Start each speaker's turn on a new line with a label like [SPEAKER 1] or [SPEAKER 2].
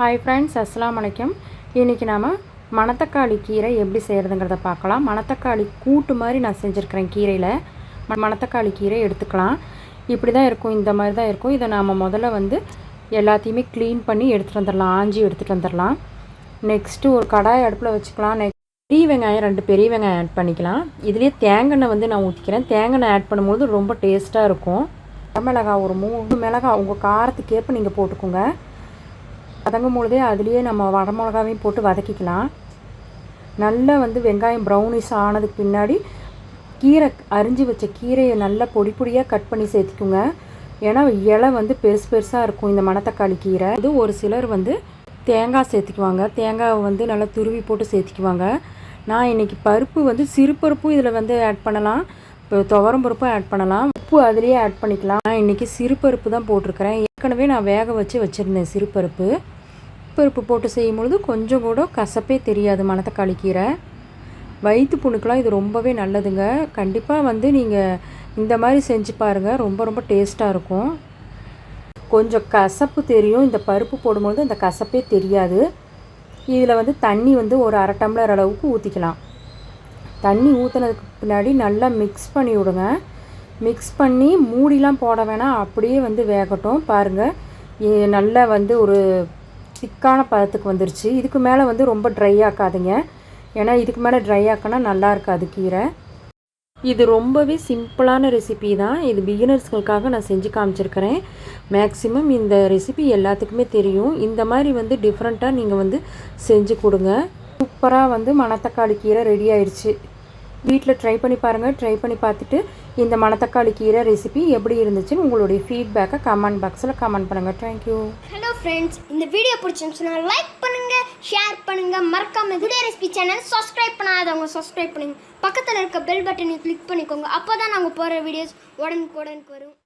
[SPEAKER 1] Hi friends அஸ்லாம் வலைக்கம் இன்றைக்கி நாம் மணத்தக்காளி கீரை எப்படி செய்கிறதுங்கிறத பார்க்கலாம். மணத்தக்காளி கூட்டு மாதிரி நான் செஞ்சுருக்கிறேன் கீரையில். மணத்தக்காளி கீரை எடுத்துக்கலாம். இப்படி தான் இருக்கும் இந்த மாதிரி தான் இருக்கும். இதை நாம் முதல்ல வந்து எல்லாத்தையுமே க்ளீன் பண்ணி எடுத்துகிட்டு வந்துடலாம். ஆஞ்சி எடுத்துகிட்டு வந்துடலாம். நெக்ஸ்ட்டு ஒரு கடாய் அடுப்பில் வச்சுக்கலாம். நெக்ஸ்ட் பெரிய வெங்காயம் ரெண்டு பெரிய வெங்காயம் ஆட் பண்ணிக்கலாம். இதுலேயே தேங்காய் வந்து நான் ஊற்றிக்கிறேன் தேங்காய் ஆட் பண்ணும்போது ரொம்ப டேஸ்ட்டாக இருக்கும். மிளகா ஒரு மூணு மிளகாய் உங்கள் காரத்துக்கேற்ப நீங்கள் போட்டுக்கோங்க. வதங்கும் பொழுதே அதுலேயே நம்ம மிளகாவையும் போட்டு வதக்கிக்கலாம். நல்லா வந்து வெங்காயம் ப்ரௌனிஸ் ஆனதுக்கு பின்னாடி கீரை அரிஞ்சு வச்ச கீரையை நல்லா பொடி பொடியாக கட் பண்ணி சேர்த்துக்குங்க. ஏன்னா இலை வந்து பெருசு பெருசாக இருக்கும் இந்த மணத்தக்காளி கீரை. இது ஒரு சிலர் வந்து தேங்காய் சேர்த்துக்குவாங்க. தேங்காவை வந்து நல்லா துருவி போட்டு சேர்த்துக்குவாங்க. நான் இன்றைக்கி பருப்பு வந்து சிறு பருப்பும் இதில் வந்து ஆட் பண்ணலாம். இப்போ துவரம் பருப்பும் ஆட் பண்ணலாம். உப்பு அதுலேயே ஆட் பண்ணிக்கலாம். நான் இன்றைக்கி சிறு பருப்பு தான் போட்டிருக்கிறேன். ஏற்கனவே நான் வேக வச்சு வச்சுருந்தேன் சிறு பருப்பு. பருப்பு போட்டு செய்யும் பொழுது கொஞ்சம் கூட கசப்பே தெரியாது மணத்தக்காளி கீரை. வயிற்று புண்ணுக்கெலாம் இது ரொம்பவே நல்லதுங்க. கண்டிப்பாக வந்து நீங்கள் இந்த மாதிரி செஞ்சு பாருங்கள் ரொம்ப ரொம்ப டேஸ்ட்டாக இருக்கும். கொஞ்சம் கசப்பு தெரியும். இந்த பருப்பு போடும்பொழுது அந்த கசப்பே தெரியாது. இதில் வந்து தண்ணி வந்து ஒரு அரை டம்ளர் அளவுக்கு ஊற்றிக்கலாம் தண்ணி ஊற்றுனதுக்கு பின்னாடி நல்லா மிக்ஸ் பண்ணி விடுங்க. மிக்ஸ் பண்ணி மூடிலாம் போட வேணாம். அப்படியே வந்து வேகட்டும். பாருங்கள் நல்லா வந்து ஒரு திக்கான பதத்துக்கு வந்துருச்சு. இதுக்கு மேலே வந்து ரொம்ப ட்ரை ஆக்காதீங்க. ஏன்னா இதுக்கு மேலே ட்ரை ஆக்கினா நல்லா இருக்காது கீரை. இது ரொம்பவே சிம்பிளான ரெசிபி தான். இது பிகினர்ஸ்களுக்காக நான் செஞ்சு காமிச்சிருக்கிறேன். மேக்ஸிமம் இந்த ரெசிபி எல்லாத்துக்குமே தெரியும். இந்த மாதிரி வந்து டிஃப்ரெண்ட்டாக நீங்கள் வந்து செஞ்சு கொடுங்க. சூப்பராக வந்து மணத்தக்காளி கீரை ரெடி ஆயிடுச்சு வீட்டில் ட்ரை பண்ணி பாருங்கள் ட்ரை பண்ணி பார்த்துட்டு இந்த மணத்தக்காளி கீரை ரெசிபி எப்படி இருந்துச்சுன்னு உங்களுடைய ஃபீட்பேக்கை கமெண்ட் பாக்ஸில் கமெண்ட் பண்ணுங்கள் தேங்க்யூ
[SPEAKER 2] ஹலோ ஃப்ரெண்ட்ஸ் இந்த வீடியோ பிடிச்சிருந்துச்சுன்னா லைக் பண்ணுங்கள் ஷேர் பண்ணுங்கள் மறக்காம குட் ரெசிபி சேனல் சப்ஸ்கிரைப் பண்ணாதவங்க சப்ஸ்கிரைப் பண்ணுங்க. பக்கத்தில் இருக்க பெல் பட்டனை கிளிக் பண்ணிக்கோங்க. அப்போ தான் நாங்கள் போகிற வீடியோஸ் உடனுக்கு உடனுக்கு வரும்.